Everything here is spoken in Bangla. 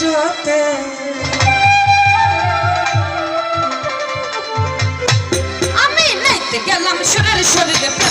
সাথে। আমি নাইতে গেলাম সুরের শরীরে।